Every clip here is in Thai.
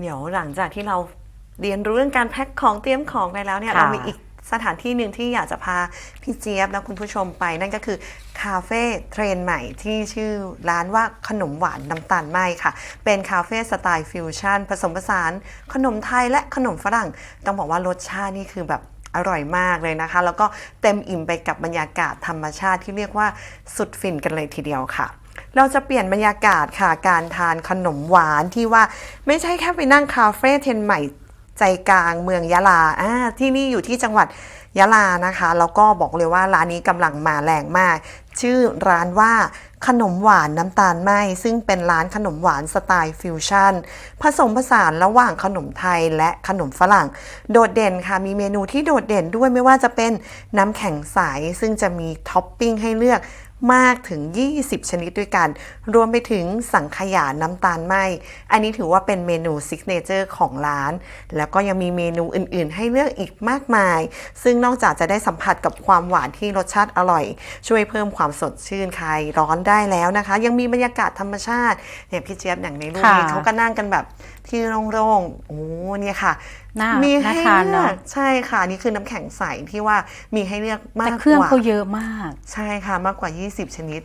เดี๋ยวหลังจากที่เราเรียนรู้เรื่องการแพ็คของเตรียมของไปแล้วเนี่ยค่ะเรามีอีกสถานที่หนึ่งที่อยากจะพาพี่เจี๊ยบและคุณผู้ชมไป นั่นก็คือคาเฟ่เทรนด์ใหม่ที่ชื่อร้านว่าขนมหวานน้ำตาลไหมค่ะ เป็นคาเฟ่สไตล์ฟิวชั่น ผสมผสานขนมไทยและขนมฝรั่ง ต้องบอกว่ารสชาตินี่คือแบบอร่อยมากเลยนะคะ แล้วก็เต็มอิ่มไปกับบรรยากาศธรรมชาติที่เรียกว่าสุดฟินกันเลยทีเดียวค่ะ เราจะเปลี่ยนบรรยากาศค่ะการทานขนมหวานที่ว่าไม่ใช่แค่ไปนั่งคาเฟ่เทนใหม่ใจกลางเมืองยะลาอ่าที่นี่อยู่ที่จังหวัดยะลานะคะ แล้วก็บอกเลยว่าร้านนี้กำลังมาแรงมาก ชื่อร้านว่าขนมหวานน้ำตาลไหมซึ่งเป็นร้านขนมหวานสไตล์ฟิวชั่น ผสมผสานระหว่างขนมไทยและขนมฝรั่ง โดดเด่นค่ะมีเมนูที่โดดเด่นด้วยไม่ว่าจะเป็นน้ำแข็งใส ซึ่งจะมีท็อปปิ้งให้เลือกมากถึง 20 ชนิดด้วยกัน รวมไปถึงสังขยาน้ำตาลไหม อันนี้ถือว่าเป็นเมนูซิกเนเจอร์ของร้าน แล้วก็ยังมีเมนูอื่น ๆ ให้เลือกอีกมากมาย ซึ่งนอกจากจะได้สัมผัสกับความหวานที่รสชาติอร่อย ช่วยเพิ่มความสดชื่นคลายร้อนได้แล้วนะคะ ยังมีบรรยากาศธรรมชาติเนี่ยพี่เจี๊ยบอย่างในรูปนี้ค่ะเขาก็นั่งกันแบบที่โล่งๆ โอ้เนี่ยค่ะน่ามีน่าให้ทานเลืเนออะกใช่ค่ะ นี่คือน้ำแข็งใสที่ว่ามีให้เลือกมากแต่เครื่องกว่าเขาเยอะมาก ใช่ค่ะ มากกว่า 20 ชนิด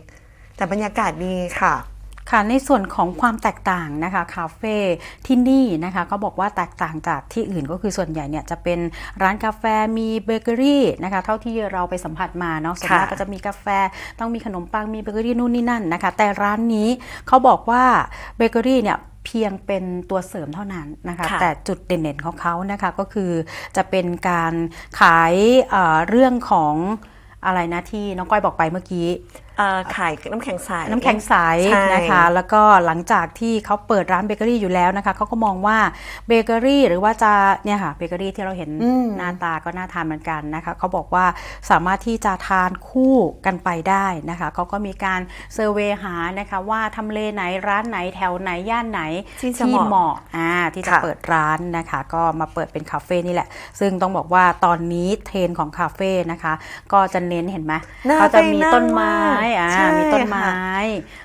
แต่บรรยากาศดีค่ะ ค่ะในส่วนของความแตกต่างนะคะคาเฟ่ที่นี่นะคะก็บอกว่าแตกต่างจากที่อื่นก็คือส่วนใหญ่เนี่ยจะเป็นร้านกาแฟมีเบเกอรี่นะคะเท่าที่เราไปสัมผัสมาเนาะส่วนมากค่ะก็จะมีกาแฟต้องมีขนมปังมีเบเกอรี่นู่นนี่นั่นนะคะแต่ร้านนี้เขาบอกว่าเบเกอรี่เนี่ยเพียงเป็นตัวเสริมเท่านั้นนะคะค่ะแต่จุดเด่นๆของเขานะคะก็คือจะเป็นการขายเอ่อเรื่องของอะไรนะที่น้องก้อยบอกไปเมื่อกี้เอ่อ ขายน้ำแข็งใสน้ำแข็งใสใช่นะคะ แล้วก็หลังจากที่เขาเปิดร้านเบเกอรี่อยู่แล้วนะคะเขาก็มองว่าเบเกอรี่หรือว่าจะเนี่ยค่ะเบเกอรี่ที่เราเห็นอืมหน้าตาก็น่าทานเหมือนกันนะคะเขาบอกว่าสามารถที่จะทานคู่กันไปได้นะคะเขาก็มีการเซอร์เวยหานะคะว่าทำเลไหนร้านไหนแถวไหนย่านไหนที่จะเหมาะเหมาะอ่าที่จะค่ะเปิดร้านนะคะ ก็มาเปิดเป็นคาเฟ่นี่แหละ ซึ่งต้องบอกว่าตอนนี้เทรนด์ของคาเฟ่นะคะ ก็จะเน้นเห็นไหมน่าเขาจะไปมีนั่งต้นไม้อ่าใช่มีต้นไม้ค่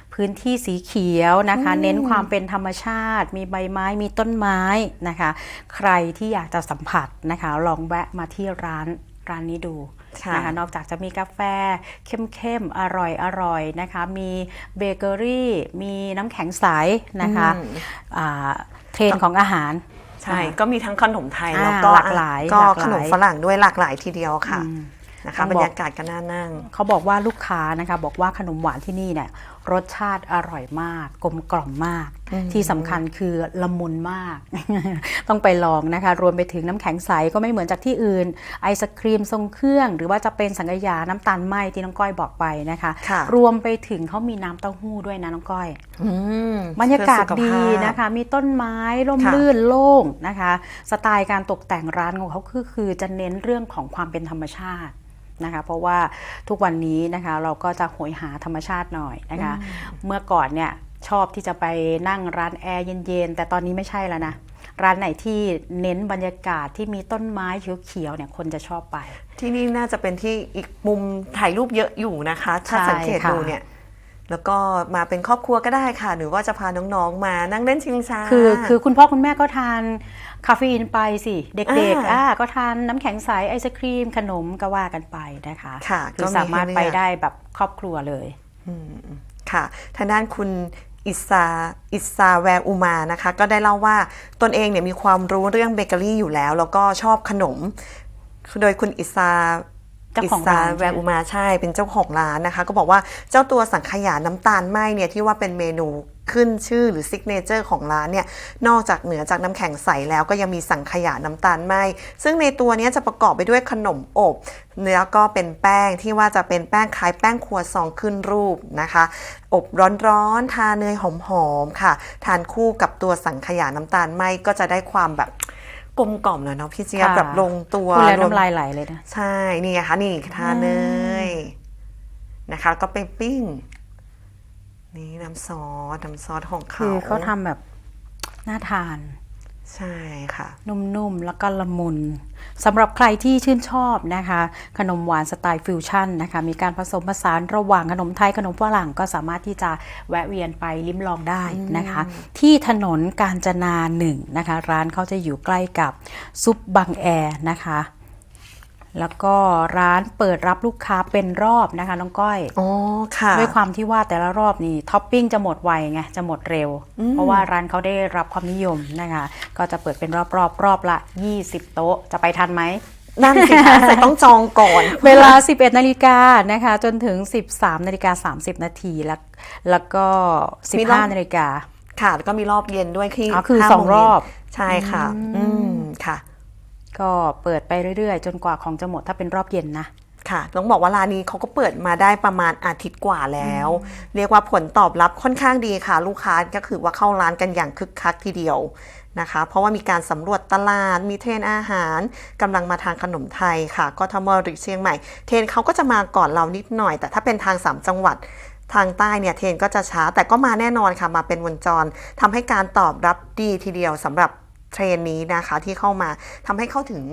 ะพื้นที่สีเขียวนะคะอืมเน้นความเป็นธรรมชาติ มีใบไม้มีต้นไม้นะคะ ใครที่อยากจะสัมผัสนะคะ ลองแวะมาที่ร้านร้านนี้ดูค่ะนะคะนอกจากจะมีกาแฟเข้มๆ อร่อยๆนะคะ มีเบเกอรี่ มีน้ำแข็งใสนะคะอืมอ่าเทรนด์ของอาหารใช่ ก็มีทั้งขนมไทยอ่าแล้วก็หลากหลายก็หลากหลายขนมฝรั่งด้วยหลากหลายทีเดียวค่ะอืม นะคะต้องบอกบรรยากาศก็น่านั่ง เขาบอกว่าลูกค้านะคะบอกว่าขนมหวานที่นี่เนี่ยรสชาติอร่อยมาก กลมกล่อมมาก ที่สำคัญคือละมุนมาก ต้องไปลองนะคะ รวมไปถึงน้ำแข็งใสก็ไม่เหมือนจากที่อื่น ไอศครีมทรงเครื่อง หรือว่าจะเป็นสังขยาน้ำตาลไหมที่น้องก้อยบอกไปนะคะค่ะรวมไปถึงเขามีน้ำเต้าหู้ด้วยนะน้องก้อยอืมบรรยากาศเพื่อสุขดีภาพนะคะ มีต้นไม้ร่มค่ะรื่นโล่งนะคะ สไตล์การตกแต่งร้านของเขาคือคือจะเน้นเรื่องของความเป็นธรรมชาติ นะคะเพราะว่าทุกวันนี้นะคะเราก็จะโหยหาธรรมชาติหน่อยนะคะ เมื่อก่อนเนี่ยชอบที่จะไปนั่งร้านแอร์เย็นๆ แต่ตอนนี้ไม่ใช่แล้วนะ ร้านไหนที่เน้นบรรยากาศที่มีต้นไม้เขียวๆเนี่ยคนจะชอบไป ที่นี่น่าจะเป็นที่อีกมุมถ่ายรูปเยอะอยู่นะคะ ถ้าใช่สังเกตค่ะดูเนี่ย แล้วก็มาเป็นครอบครัวก็ได้ค่ะ หรือว่าจะพาน้องๆมานั่งเล่นชิงช้าคือคือคุณพ่อคุณแม่ก็ทานคาเฟอีนไปสิ เด็กๆอ่าอ่าก็ทานน้ำแข็งใสไอศครีม ขนมก็ว่ากันไปนะคะค่ะคืก็อมีสามารถให้ไปเลือกได้แบบครอบครัวเลยค่ะ ทางด้านคุณอิสาอิสาแวร์อุมานะคะ ก็ได้เล่าว่าตนเองเนี่ยมีความรู้เรื่องเบเกอรี่อยู่แล้ว แล้วก็ชอบขนม โดยคุณอิสาเจ้าของซาร้านแวร์อุมาใช่เป็นเจ้าของร้านนะคะ ก็บอกว่าเจ้าตัวสังขยาน้ำตาลไหมเนี่ยที่ว่าเป็นเมนูขึ้นชื่อหรือซิกเนเจอร์ของร้านเนี่ย นอกจากเหนือจากน้ำแข็งใสแล้วก็ยังมีสังขยาน้ำตาลไหมซึ่งในตัวเนี้ยจะประกอบไปด้วยขนมอบเนื้อก็เป็นแป้งที่ว่าจะเป็นแป้งคล้ายแป้งครัวซองขึ้นรูปนะคะ อบร้อนๆ ทาเนยหอมๆ ค่ะ ทานคู่กับตัวสังขยาน้ำตาลไหมก็จะได้ความแบบ กลมกล่อมเลยเนาะพี่เจี๊ยบค่ะ แบบลงตัวพูดแล้วรวมน้ำลายไหลเลยนะ ใช่นี่ไงคะนี่ทาเนยนะคะก็ไปปิ้ง นี่น้ำซอสน้ำซอสของเขา คือเขาทำแบบน่าทาน ใช่ค่ะ นุ่มๆ แล้วก็ละมุนสำหรับใครที่ชื่นชอบนะคะ ขนมหวานสไตล์ฟิวชั่นนะคะ มีการผสมผสานระหว่างขนมไทยขนมฝรั่งก็สามารถที่จะแวะเวียนไปลิ้มลองได้นะคะ ที่ถนนกาญจนาหนึ่งนะคะ ร้านเขาจะอยู่ใกล้กับซุปบางแอนะคะ แล้วก็ร้านเปิดรับลูกค้าเป็นรอบนะคะน้องก้อยอ๋อค่ะ ด้วยความที่ว่าแต่ละรอบนี่ท็อปปิ้งจะหมดไวไงจะหมดเร็ว เพราะว่าร้านเขาได้รับความนิยมนะคะก็จะเปิดเป็นรอบรอบรอบละ 20 โต๊ะจะไปทันไหมนั่นสิคะแต่ต้องจองก่อน เวลา 11 นาฬิกานะคะ จนถึง 13 นาฬิกา 30 นาทีแล้วแล้วก็มีรอบ15 นาฬิกาค่ะแล้วก็มีรอบเย็นด้วยที่อ๋อคือห้าสองโมเย็นรอบใช่ค่ะ อืมค่ะ ก็เปิดไปเรื่อยๆ จนกว่าของจะหมดถ้าเป็นรอบเย็นนะค่ะต้องบอกว่าร้านนี้เขาก็เปิดมาได้ประมาณอาทิตย์กว่าแล้ว เรียกว่าผลตอบรับค่อนข้างดีค่ะ ลูกค้าก็คือว่าเข้าร้านกันอย่างคึกคักทีเดียวนะคะ เพราะว่ามีการสำรวจตลาด มีเทรนอาหารกำลังมาทางขนมไทยค่ะกทมหรือเชียงใหม่ เทรนเขาก็จะมาก่อนเรานิดหน่อย แต่ถ้าเป็นทางสามจังหวัดทางใต้เนี่ยเทรนก็จะช้าแต่ก็มาแน่นอนค่ะมาเป็นวงจรทำให้การตอบรับดีทีเดียวสำหรับ เทรนนี้นะคะที่เข้ามาทำให้เข้าถึง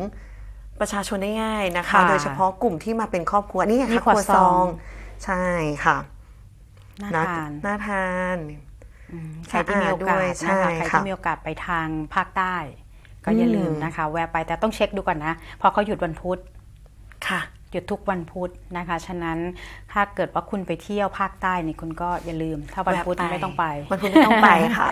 ประชาชนได้ง่ายนะคะค่ะโดยเฉพาะกลุ่มที่มาเป็นครอบครัวนี่ไงมีคะครัวซอง ใช่ค่ะน่าทานน่าทานใครที่มีโอกาสใช่นะคะใครค่ะที่มีโอกาสไปทางภาคใต้ ก็อย่าลืมนะคะ แวะไปแต่ต้องเช็คดูก่อนนะเพราะเขาหยุดวันพุธค่ะหยุดทุกวันพุธนะคะ ฉะนั้นถ้าเกิดว่าคุณไปเที่ยวภาคใต้นี่คุณก็อย่าลืม ถ้าวันพุธแวะไม่ต้องไป วันพุธไม่ต้องไปค่ะ